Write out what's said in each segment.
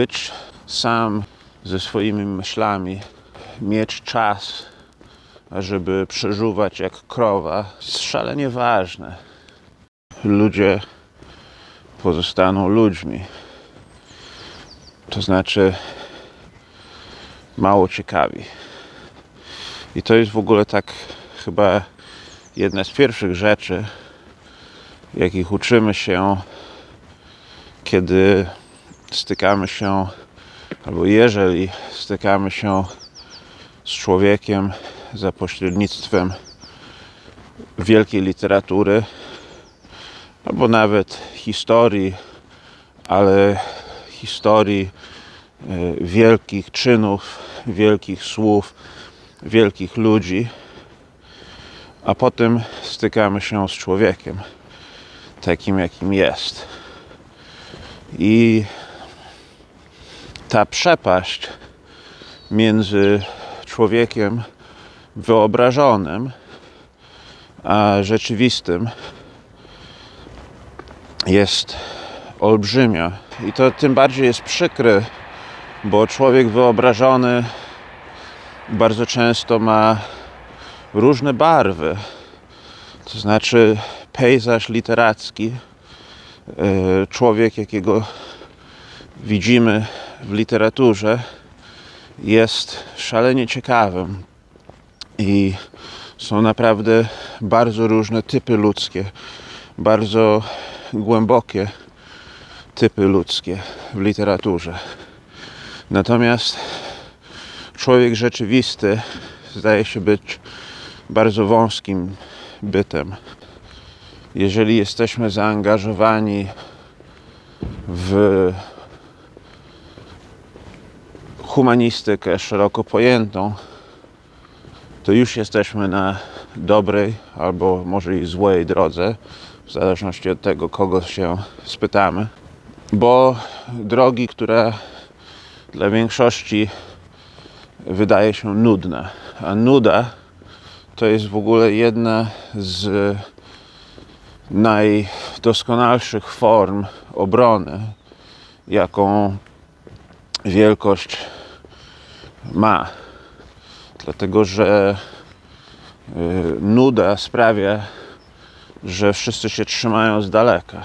być sam ze swoimi myślami, mieć czas, żeby przeżuwać jak krowa, jest szalenie ważne. Ludzie pozostaną ludźmi. To znaczy mało ciekawi. I to jest w ogóle tak chyba jedna z pierwszych rzeczy, jakich uczymy się, kiedy stykamy się, albo jeżeli stykamy się z człowiekiem za pośrednictwem wielkiej literatury, albo nawet historii, ale historii e, wielkich czynów, wielkich słów, wielkich ludzi, a potem stykamy się z człowiekiem takim, jakim jest. I ta przepaść między człowiekiem wyobrażonym a rzeczywistym jest olbrzymia. I to tym bardziej jest przykre, bo człowiek wyobrażony bardzo często ma różne barwy. To znaczy pejzaż literacki, e, człowiek, jakiego widzimy w literaturze, jest szalenie ciekawym. I są naprawdę bardzo różne typy ludzkie, bardzo głębokie typy ludzkie w literaturze. Natomiast człowiek rzeczywisty zdaje się być bardzo wąskim bytem. Jeżeli jesteśmy zaangażowani w humanistykę szeroko pojętą, to już jesteśmy na dobrej albo może i złej drodze, w zależności od tego, kogo się spytamy. Bo drogi, które dla większości wydaje się nudna, a nuda to jest w ogóle jedna z najdoskonalszych form obrony, jaką wielkość ma. Dlatego, że y, nuda sprawia, że wszyscy się trzymają z daleka.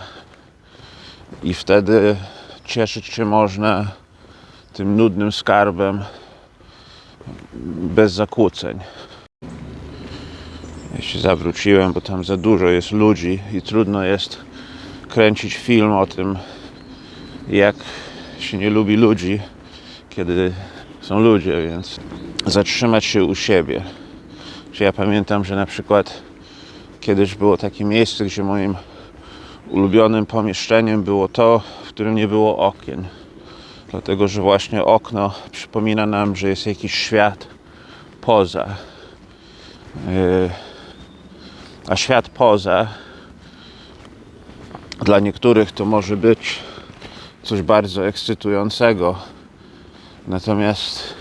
I wtedy cieszyć się można tym nudnym skarbem bez zakłóceń. Ja się zawróciłem, bo tam za dużo jest ludzi i trudno jest kręcić film o tym, jak się nie lubi ludzi, kiedy są ludzie, więc zatrzymać się u siebie. Ja pamiętam, że na przykład kiedyś było takie miejsce, gdzie moim ulubionym pomieszczeniem było to, w którym nie było okien. Dlatego, że właśnie okno przypomina nam, że jest jakiś świat poza. Yy, a świat poza dla niektórych to może być coś bardzo ekscytującego. Natomiast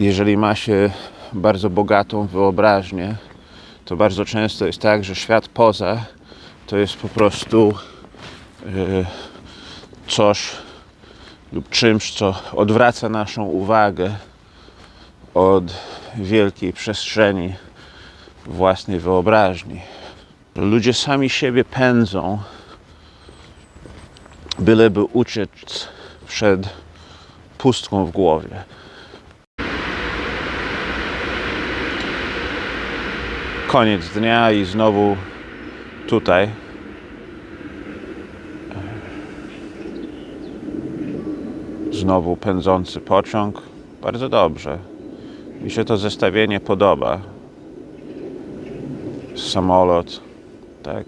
jeżeli ma się bardzo bogatą wyobraźnię, to bardzo często jest tak, że świat poza to jest po prostu yy, coś lub czymś, co odwraca naszą uwagę od wielkiej przestrzeni własnej wyobraźni. Ludzie sami siebie pędzą, byleby uciec przed pustką w głowie. Koniec dnia i znowu tutaj. Znowu pędzący pociąg. Bardzo dobrze. Mi się to zestawienie podoba. Samolot, tak.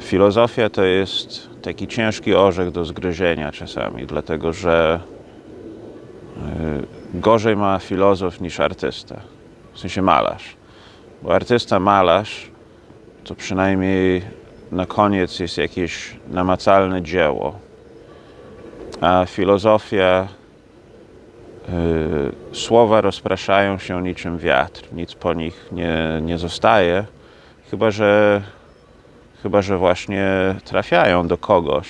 Filozofia to jest taki ciężki orzech do zgryzienia czasami, dlatego że y, gorzej ma filozof niż artysta. W sensie malarz. Bo artysta, malarz to przynajmniej na koniec jest jakieś namacalne dzieło. A filozofia Yy, słowa rozpraszają się niczym wiatr, nic po nich nie, nie zostaje, chyba że, Chyba, że właśnie trafiają do kogoś.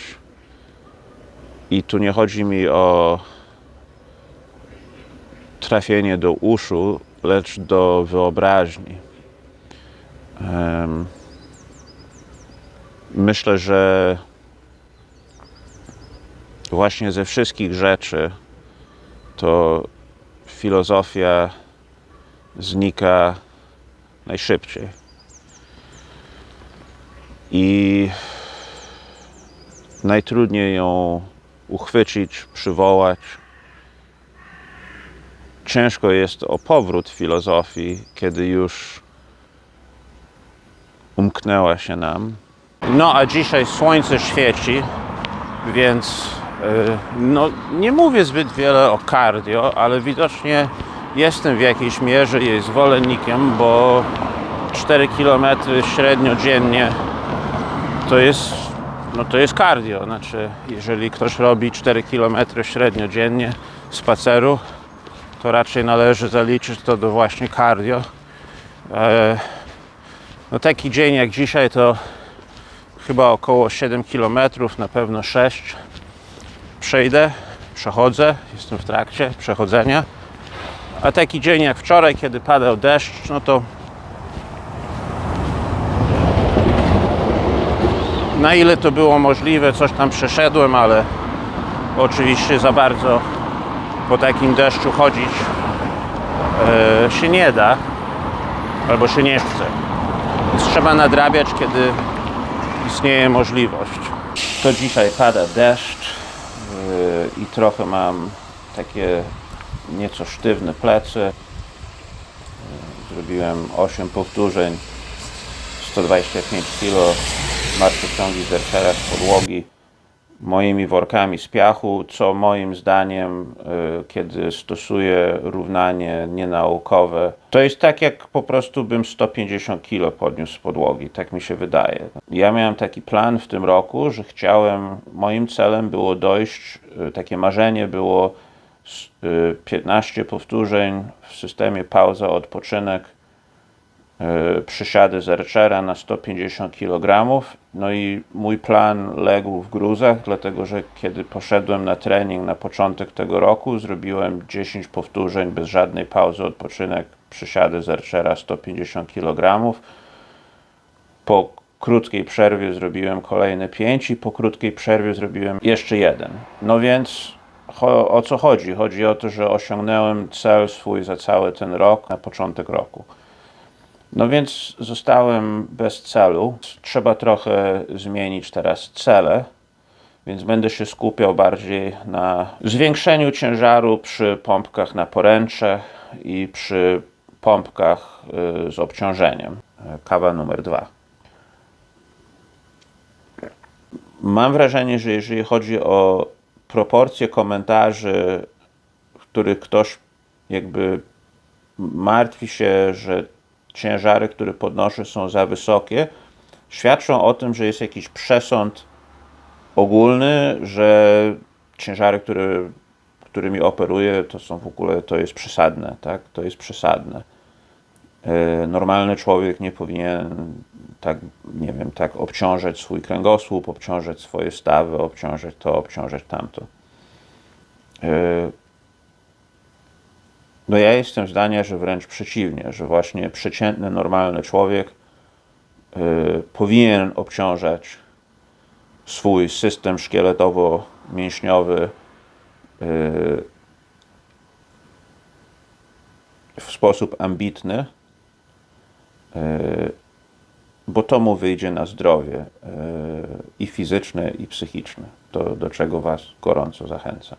I tu nie chodzi mi o trafienie do uszu, lecz do wyobraźni. Myślę, że właśnie ze wszystkich rzeczy to filozofia znika najszybciej. I najtrudniej ją uchwycić, przywołać. Ciężko jest o powrót filozofii, kiedy już umknęła się nam. No a dzisiaj słońce świeci, więc yy, no, nie mówię zbyt wiele o cardio, ale widocznie jestem w jakiejś mierze jej zwolennikiem, bo 4 km średnio dziennie to jest, no to jest cardio. Znaczy, jeżeli ktoś robi 4 km średnio dziennie spaceru, to raczej należy zaliczyć to do właśnie cardio. E, no taki dzień jak dzisiaj to chyba około 7 km, na pewno 6 przejdę, przechodzę, jestem w trakcie przechodzenia. A taki dzień jak wczoraj, kiedy padał deszcz, no to na ile to było możliwe, coś tam przeszedłem, ale oczywiście za bardzo po takim deszczu chodzić e, się nie da, albo się nie chce. Więc trzeba nadrabiać, kiedy istnieje możliwość. To dzisiaj pada deszcz yy, i trochę mam takie nieco sztywne plecy. Yy, Zrobiłem 8 powtórzeń, 125 kg martwociągi zerczera z podłogi moimi workami z piachu, co moim zdaniem, y, kiedy stosuję równanie nienaukowe, to jest tak, jak po prostu bym 150 kg podniósł z podłogi, tak mi się wydaje. Ja miałem taki plan w tym roku, że chciałem, moim celem było dojść, y, takie marzenie było s- y, 15 powtórzeń w systemie pauza, odpoczynek, przysiady z na 150 kg. No i mój plan legł w gruzach, dlatego że kiedy poszedłem na trening na początek tego roku, zrobiłem 10 powtórzeń bez żadnej pauzy, odpoczynek, przysiady z Archera 150 kg. Po krótkiej przerwie zrobiłem kolejne 5 i po krótkiej przerwie zrobiłem jeszcze jeden. No więc o co chodzi? Chodzi o to, że osiągnąłem cel swój za cały ten rok na początek roku. No więc zostałem bez celu. Trzeba trochę zmienić teraz cele, więc będę się skupiał bardziej na zwiększeniu ciężaru przy pompkach na poręcze i przy pompkach y, z obciążeniem. Kawa numer dwa. Mam wrażenie, że jeżeli chodzi o proporcje komentarzy, w których ktoś jakby martwi się, że ciężary, które podnoszę, są za wysokie, świadczą o tym, że jest jakiś przesąd ogólny, że ciężary, które, którymi operuję, to są w ogóle, to jest przesadne, tak? To jest przesadne. E, Normalny człowiek nie powinien tak, nie wiem, tak obciążać swój kręgosłup, obciążać swoje stawy, obciążać to, obciążać tamto. No ja jestem zdania, że wręcz przeciwnie, że właśnie przeciętny, normalny człowiek y, powinien obciążać swój system szkieletowo-mięśniowy y, w sposób ambitny, y, bo to mu wyjdzie na zdrowie y, i fizyczne, i psychiczne, do, do czego Was gorąco zachęcam.